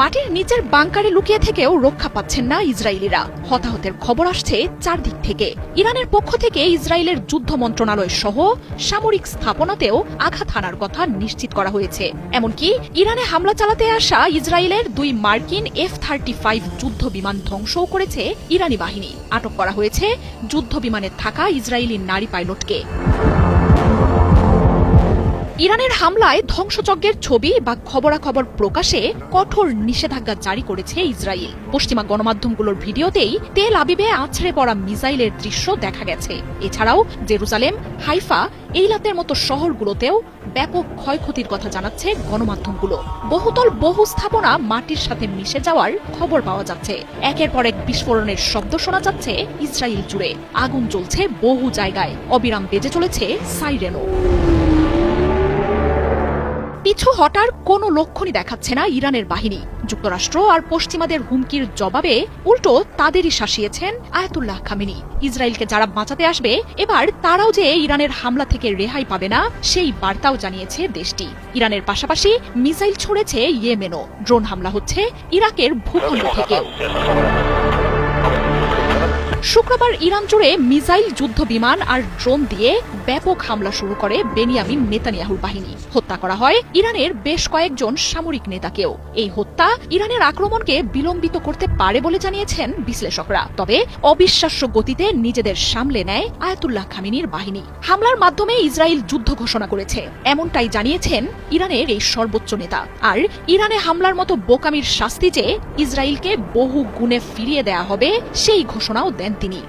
মাটির নিচের বাংকারে লুকিয়ে থেকেও রক্ষা পাচ্ছেন না ইসরায়েলিরা। হতাহতের খবর আসছে চারদিক থেকে। ইরানের পক্ষ থেকে ইসরায়েলের যুদ্ধ মন্ত্রণালয় সহ সামরিক স্থাপনাতেও আঘাত হানার কথা নিশ্চিত করা হয়েছে। এমনকি ইরানে হামলা চালাতে আসা ইসরায়েলের দুই মার্কিন এফ থার্টি ফাইভ যুদ্ধ বিমান ধ্বংসও করেছে ইরানি বাহিনী। আটক করা হয়েছে যুদ্ধ বিমানে থাকা ইসরায়েলি নারী পাইলটকে। ইরানের হামলায় ধ্বংসযজ্ঞের ছবি বা খবরাখবর প্রকাশে কঠোর নিষেধাজ্ঞা জারি করেছে ইসরায়েল। পশ্চিমা গণমাধ্যমগুলোর ভিডিওতেই তেল আবিবে আছড়ে পড়া মিসাইলের দৃশ্য দেখা গেছে। এছাড়াও জেরুজালেম হাইফা, এইলাতের মতো শহরগুলোতেও ব্যাপক ক্ষয়ক্ষতির কথা জানাচ্ছে গণমাধ্যমগুলো। বহুতল বহু স্থাপনা মাটির সাথে মিশে যাওয়ার খবর পাওয়া যাচ্ছে। একের পর এক বিস্ফোরণের শব্দ শোনা যাচ্ছে ইসরায়েল জুড়ে। আগুন জ্বলছে বহু জায়গায়। অবিরাম বেজে চলেছে সাইরেনও। পিছু হটার কোনো লক্ষণই দেখাচ্ছে না ইরানের বাহিনী। যুক্তরাষ্ট্র আর পশ্চিমাদের হুমকির জবাবে উল্টো তাদেরই শাসিয়েছেন আয়াতুল্লাহ খামেনি। ইসরায়েলকে যারা বাঁচাতে আসবে, এবার তারাও যে ইরানের হামলা থেকে রেহাই পাবে না, সেই বার্তাও জানিয়েছে দেশটি। ইরানের পাশাপাশি মিসাইল ছুড়েছে ইয়েমেনও। ড্রোন হামলা হচ্ছে ইরাকের ভূখণ্ড থেকেও শুক্রবার ইরান জুড়ে মিসাইল যুদ্ধ বিমান আর ড্রোন দিয়ে ব্যাপক হামলা শুরু করে বেনিয়ামিন নেতানিয়াহুর বাহিনী। হত্যা করা হয় ইরানের বেশ কয়েকজন সামরিক নেতাকেও। এই হত্যা ইরানের আক্রমণকে বিলম্বিত করতে পারে বলে জানিয়েছেন বিশ্লেষকরা। তবে অবিশ্বাস্য গতিতে নিজেদের সামলে নেয় আয়াতুল্লাহ খামিনির বাহিনী। হামলার মাধ্যমে ইসরায়েল যুদ্ধ ঘোষণা করেছে। এমনটাই জানিয়েছেন ইরানের এই সর্বোচ্চ নেতা। আর ইরানে হামলার মতো বোকামির শাস্তি যে ইসরায়েলকে বহু গুণে ফিরিয়ে দেয়া হবে, সেই ঘোষণাও দেন তিনি